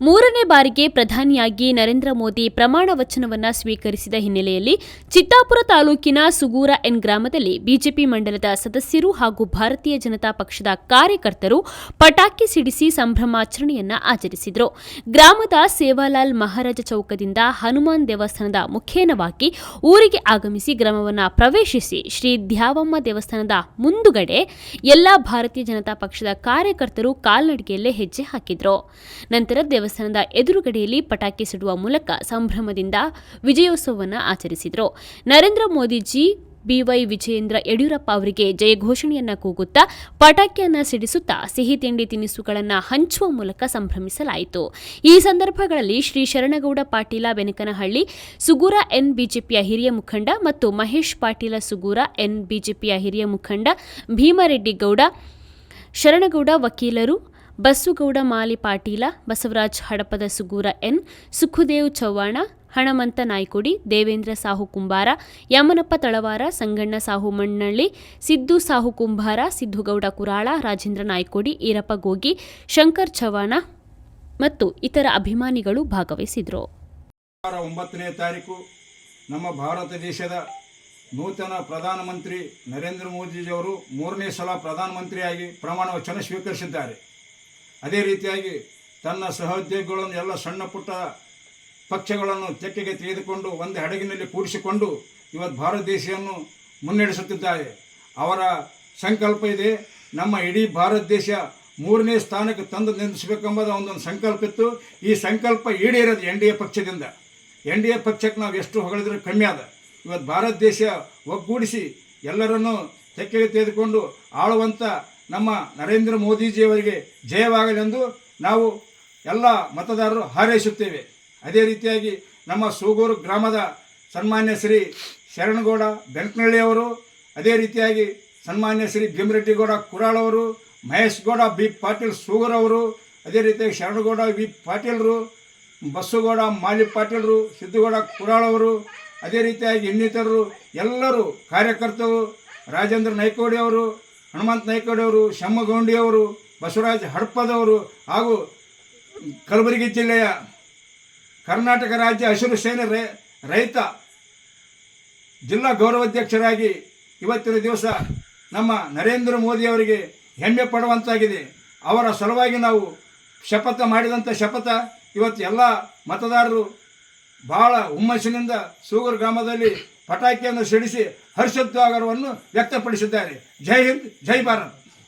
ಮೂರನೇ ಬಾರಿಗೆ ಪ್ರಧಾನಿಯಾಗಿ ನರೇಂದ್ರ ಮೋದಿ ಪ್ರಮಾಣ ವಚನವನ್ನ ಸ್ವೀಕರಿಸಿದ ಹಿನ್ನೆಲೆಯಲ್ಲಿ ಚಿತ್ತಾಪುರ ತಾಲೂಕಿನ ಸುಗೂರ ಎನ್ ಗ್ರಾಮದಲ್ಲಿ ಬಿಜೆಪಿ ಮಂಡಲದ ಸದಸ್ಯರು ಹಾಗೂ ಭಾರತೀಯ ಜನತಾ ಪಕ್ಷದ ಕಾರ್ಯಕರ್ತರು ಪಟಾಕಿ ಸಿಡಿಸಿ ಸಂಭ್ರಮಾಚರಣೆಯನ್ನ ಆಚರಿಸಿದರು. ಗ್ರಾಮದ ಸೇವಾಲಾಲ್ ಮಹಾರಾಜ ಚೌಕದಿಂದ ಹನುಮಾನ್ ದೇವಸ್ಥಾನದ ಮುಖೇನವಾಗಿ ಊರಿಗೆ ಆಗಮಿಸಿ ಗ್ರಾಮವನ್ನ ಪ್ರವೇಶಿಸಿ ಶ್ರೀ ದ್ಯಾವಮ್ಮ ದೇವಸ್ಥಾನದ ಮುಂದುಗಡೆ ಎಲ್ಲಾ ಭಾರತೀಯ ಜನತಾ ಪಕ್ಷದ ಕಾರ್ಯಕರ್ತರು ಕಾಲ್ನಡಿಗೆಯಲ್ಲೇ ಹೆಜ್ಜೆ ಹಾಕಿದ್ರು. ನಂತರ ದೇವಸ್ಥಾನದ ಎದುರುಗಡೆಯಲ್ಲಿ ಪಟಾಕಿ ಸಿಡುವ ಮೂಲಕ ಸಂಭ್ರಮದಿಂದ ವಿಜಯೋತ್ಸವವನ್ನು ಆಚರಿಸಿದರು. ನರೇಂದ್ರ ಮೋದಿಜಿ ಬಿವೈ ವಿಜಯೇಂದ್ರ ಯಡಿಯೂರಪ್ಪ ಅವರಿಗೆ ಜಯ ಘೋಷಣೆಯನ್ನ ಕೂಗುತ್ತಾ ಪಟಾಕಿಯನ್ನ ಸಿಡಿಸುತ್ತಾ ಸಿಹಿ ತಿಂಡಿ ತಿನಿಸುಗಳನ್ನು ಹಂಚುವ ಮೂಲಕ ಸಂಭ್ರಮಿಸಲಾಯಿತು. ಈ ಸಂದರ್ಭಗಳಲ್ಲಿ ಶ್ರೀ ಶರಣಗೌಡ ಪಾಟೀಲ ಬೆನಕನಹಳ್ಳಿ, ಸುಗೂರ ಎನ್ ಬಿಜೆಪಿಯ ಹಿರಿಯ ಮುಖಂಡ ಮತ್ತು ಮಹೇಶ್ ಪಾಟೀಲ ಸುಗೂರ ಎನ್ ಬಿಜೆಪಿಯ ಹಿರಿಯ ಮುಖಂಡ ಭೀಮರೆಡ್ಡಿ ಗೌಡ ಶರಣಗೌಡ ವಕೀಲರು ಬಸ್ಸುಗೌಡ ಮಾಲಿ ಪಾಟೀಲ, ಬಸವರಾಜ್ ಹಡಪದ ಸುಗೂರ ಎನ್, ಸುಖುದೇವ್ ಚವ್ಹಾಣ, ಹಣಮಂತ ನಾಯ್ಕುಡಿ, ದೇವೇಂದ್ರ ಸಾಹು ಕುಂಬಾರ, ಯಮನಪ್ಪ ತಳವಾರ, ಸಂಗಣ್ಣ ಸಾಹು ಮಣ್ಣಳ್ಳಿ, ಸಿದ್ದು ಸಾಹು ಕುಂಬಾರ ಸಿದ್ದುಗೌಡ ಕುರಾಳ, ರಾಜೇಂದ್ರ ನಾಯ್ಕುಡಿ, ಈರಪ್ಪ ಗೋಗಿ, ಶಂಕರ್ ಚವ್ಹಾಣ ಮತ್ತು ಇತರ ಅಭಿಮಾನಿಗಳು ಭಾಗವಹಿಸಿದರು. ಒಂಬತ್ತನೇ ತಾರೀಕು ನಮ್ಮ ಭಾರತ ದೇಶದ ನೂತನ ಪ್ರಧಾನಮಂತ್ರಿ ನರೇಂದ್ರ ಮೋದಿಜಿಯವರು ಮೂರನೇ ಸಲ ಪ್ರಧಾನಮಂತ್ರಿಯಾಗಿ ಪ್ರಮಾಣ ವಚನ ಸ್ವೀಕರಿಸಿದ್ದಾರೆ. ಅದೇ ರೀತಿಯಾಗಿ ತನ್ನ ಸಹೋದ್ಯೋಗಿಗಳನ್ನು ಎಲ್ಲ ಸಣ್ಣ ಪುಟ್ಟ ಪಕ್ಷಗಳನ್ನು ತೆಕ್ಕೆಗೆ ತೆಗೆದುಕೊಂಡು ಒಂದು ಹಡಗಿನಲ್ಲಿ ಕೂಡಿಸಿಕೊಂಡು ಇವತ್ತು ಭಾರತ ದೇಶವನ್ನು ಮುನ್ನಡೆಸುತ್ತಿದ್ದಾರೆ. ಅವರ ಸಂಕಲ್ಪ ಇದೆ. ನಮ್ಮ ಇಡೀ ಭಾರತ ದೇಶ ಮೂರನೇ ಸ್ಥಾನಕ್ಕೆ ತಂದು ನಿಲ್ಲಿಸಬೇಕೆಂಬುದು ಒಂದೊಂದು ಸಂಕಲ್ಪ ಇತ್ತು. ಈ ಸಂಕಲ್ಪ ಈಡೇರೋದು ಎನ್ ಡಿ ಎ ಪಕ್ಷದಿಂದ. ಎನ್ ಡಿ ಎ ಪಕ್ಷಕ್ಕೆ ನಾವು ಎಷ್ಟು ಹೊಗಳಿದ್ರೆ ಕಮ್ಮಿ ಅದ ಇವತ್ತು ಭಾರತ ದೇಶ ಒಗ್ಗೂಡಿಸಿ ಎಲ್ಲರನ್ನೂ ತೆಕ್ಕೆಗೆ ತೆಗೆದುಕೊಂಡು ಆಳುವಂಥ ನಮ್ಮ ನರೇಂದ್ರ ಮೋದಿಜಿಯವರಿಗೆ ಜಯವಾಗಲೆಂದು ನಾವು ಎಲ್ಲ ಮತದಾರರು ಹಾರೈಸುತ್ತೇವೆ. ಅದೇ ರೀತಿಯಾಗಿ ನಮ್ಮ ಸೂಗೂರು ಗ್ರಾಮದ ಸನ್ಮಾನ್ಯ ಶ್ರೀ ಶರಣಗೌಡ ಬೆಂಕನಹಳ್ಳಿಯವರು ಅದೇ ರೀತಿಯಾಗಿ ಸನ್ಮಾನ್ಯ ಶ್ರೀ ಭೀಮರೆಡ್ಡಿಗೌಡ ಕುರಾಳವರು ಮಹೇಶ್ ಗೌಡ ಬಿ ಪಾಟೀಲ್ ಅವರು, ಅದೇ ರೀತಿಯಾಗಿ ಶರಣಗೌಡ ವಿ ಪಾಟೀಲ್ರು ಬಸ್ಸುಗೌಡ ಮಾಲಿ ಪಾಟೀಲ್ರು ಸಿದ್ದುಗೌಡ ಕುರಾಳವರು ಅದೇ ರೀತಿಯಾಗಿ ಇನ್ನಿತರರು ಎಲ್ಲರೂ ಕಾರ್ಯಕರ್ತರು, ರಾಜೇಂದ್ರ ನಾಯ್ಕೋಡಿ ಅವರು ಹನುಮಂತ ನಾಯ್ಕಡೆಯವರು ಶಮ್ಮಗೌಂಡಿಯವರು ಬಸವರಾಜ ಹಡಪದವರು ಹಾಗೂ ಕಲಬುರಗಿ ಜಿಲ್ಲೆಯ ಕರ್ನಾಟಕ ರಾಜ್ಯ ಹಸಿರು ಸೇನೆ ರೈತ, ಜಿಲ್ಲಾ ಗೌರವಾಧ್ಯಕ್ಷರಾಗಿ ಇವತ್ತಿನ ದಿವಸ ನಮ್ಮ ನರೇಂದ್ರ ಮೋದಿಯವರಿಗೆ ಹೆಮ್ಮೆ ಪಡುವಂತಾಗಿದೆ. ಅವರ ಸಲುವಾಗಿ ನಾವು ಶಪಥ ಮಾಡಿದಂಥ ಶಪಥ ಇವತ್ತು ಎಲ್ಲ ಮತದಾರರು ಬಹಳ ಹುಮ್ಮಸ್ಸಿನಿಂದ ಸೂಗರ್ ಗ್ರಾಮದಲ್ಲಿ ಪಟಾಕಿಯನ್ನು ಸಿಡಿಸಿ ಹರ್ಷೋದ್ವಾಗರವನ್ನು ವ್ಯಕ್ತಪಡಿಸಿದ್ದಾರೆ. ಜೈ ಹಿಂದ್ ಜೈ ಭಾರತ್.